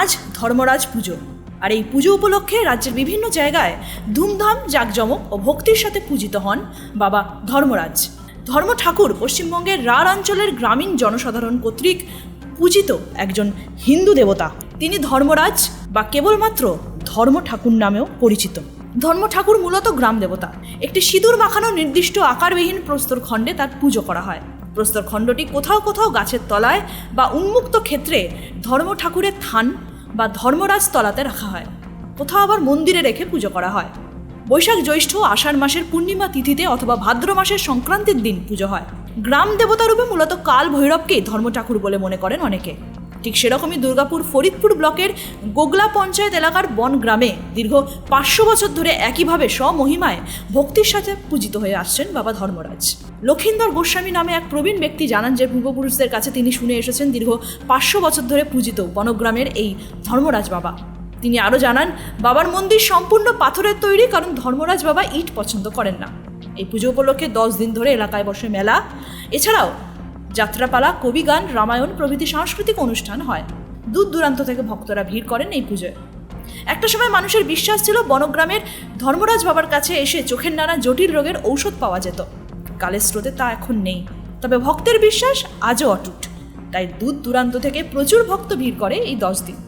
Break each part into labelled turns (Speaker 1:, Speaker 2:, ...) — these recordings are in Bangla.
Speaker 1: আজ ধর্মরাজ পুজো। আর এই পুজো উপলক্ষে রাজ্যের বিভিন্ন জায়গায় ধুমধাম, জাঁকজমক ও ভক্তির সাথে পূজিত হন বাবা ধর্মরাজ। ধর্ম ঠাকুর পশ্চিমবঙ্গের রাঢ় অঞ্চলের গ্রামীণ জনসাধারণ কর্তৃক পূজিত একজন হিন্দু দেবতা। তিনি ধর্মরাজ বা কেবলমাত্র ধর্ম ঠাকুর নামেও পরিচিত। ধর্ম ঠাকুর মূলত গ্রাম দেবতা। একটি সিঁদুর মাখানো নির্দিষ্ট আকারবিহীন প্রস্তর খণ্ডে তার পুজো করা হয়। প্রস্তর খণ্ডটি কোথাও কোথাও গাছের তলায় বা উন্মুক্ত ক্ষেত্রে ধর্ম ঠাকুরের থান বা ধর্মরাজ তলাতে রাখা হয়। কোথাও আবার মন্দিরে রেখে পুজো করা হয়। বৈশাখ জ্যৈষ্ঠ আষাঢ় মাসের পূর্ণিমা তিথিতে অথবা ভাদ্র মাসের সংক্রান্তির দিন পুজো হয়। গ্রাম দেবতারূপে মূলত কাল ভৈরবকেই ধর্ম ঠাকুর বলে মনে করেন অনেকে। ঠিক সেরকমই দুর্গাপুর ফরিদপুর ব্লকের গোগলা পঞ্চায়েত এলাকার বন গ্রামে দীর্ঘ পাঁচশো বছর ধরে একইভাবে স্বমহিমায় ভক্তির সাথে পূজিত হয়ে আসছেন বাবা ধর্মরাজ। লক্ষিন্দর গোস্বামী নামে এক প্রবীণ ব্যক্তি জানান যে পূর্বপুরুষদের কাছে তিনি শুনে এসেছেন দীর্ঘ পাঁচশো বছর ধরে পূজিত বনগ্রামের এই ধর্মরাজ বাবা। তিনি আরও জানান, বাবার মন্দির সম্পূর্ণ পাথরের তৈরি কারণ ধর্মরাজ বাবা ইট পছন্দ করেন না। এই পুজো উপলক্ষে দশ দিন ধরে এলাকায় বসে মেলা। এছাড়াও যাত্রাপালা, কবিগান, রামায়ণ প্রভৃতি সাংস্কৃতিক অনুষ্ঠান হয়। দূর দূরান্ত থেকে ভক্তরা ভিড় করেন এই পুজোয়। একটা সময় মানুষের বিশ্বাস ছিল বনগ্রামের ধর্মরাজ বাবার কাছে এসে চোখের নানা জটিল রোগের ঔষধ পাওয়া যেত। কালের স্রোতে তা এখন নেই। তবে ভক্তের বিশ্বাস আজও অটুট। তাই দূর দূরান্ত থেকে প্রচুর ভক্ত ভিড় করে এই দশ দিন।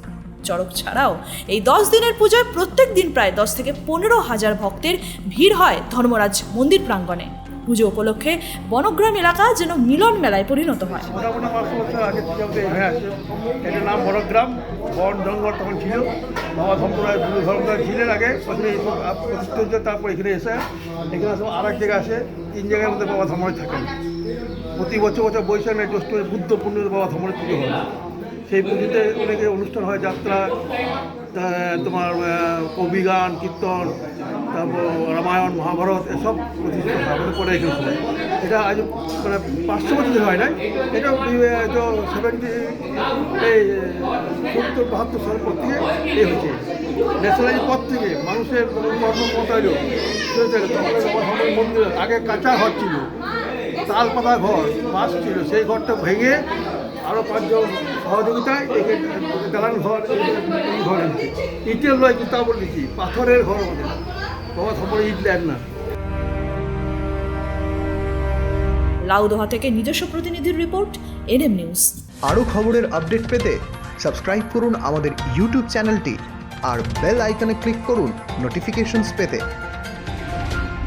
Speaker 1: চড়ক ছাড়াও এই দশ দিনের পুজোয় প্রত্যেক দিন প্রায় দশ থেকে পনেরো হাজার ভক্তের ভিড় হয় ধর্মরাজ মন্দির প্রাঙ্গণে। পুজো উপলক্ষে বনগ্রাম এলাকা যেন মিলন মেলায় পরিণত হয়।
Speaker 2: মোটামুটি পাঁচশো বছর আগে আছে এটার নাম বড়গ্রাম বন জঙ্গল তখন ছিল, বাবা ধর্মরাজ গুরু ধর্মরাজ ছিলেন আগে প্রতিষ্ঠিত, তারপর এখানে এসে, এখানে সব আর এক জায়গায় আসে, তিন জায়গার মধ্যে বাবা ধর্মরাজ থাকেন। প্রতি বছর বছর বৈশাখ জ্যৈষ্ঠ, বুদ্ধ পূর্ণিমাতে বাবা ধর্মরাজ পুজো হয়। সেই পুজোতে অনেকে অনুষ্ঠান হয়, যাত্রা তোমার কবি গান, কীর্তন, তারপর রামায়ণ, মহাভারত, এসব প্রতিষ্ঠিত হয় আমাদের পরে এখানে এটা আজ মানে পাঁচশো বছর হয় নাই, এটা তো সেভেন্টি এই, সত্তর, বাহাত্তর সাল পর থেকে এ হয়েছে। ন্যাশনালাইজ পর থেকে মানুষের এলো। মন্দির, আগে কাঁচা ঘর ছিল তাল পাতা ঘর বাস ছিল, সেই ঘরটা ভেঙে আরও পাঁচজন সহযোগিতায় একে দালান ঘর এই ঘর ইটের নয় কিন্তু তা বলেছি পাথরের ঘর আমাদের বাবা ইট দেন না।
Speaker 1: লাউদোহা থেকে নিজস্ব প্রতিনিধির রিপোর্ট এনএম নিউজ।
Speaker 3: আরও খবরের আপডেট পেতে সাবস্ক্রাইব করুন আমাদের ইউটিউব চ্যানেলটি আর বেল আইকনে ক্লিক করুন নোটিফিকেশনস পেতে।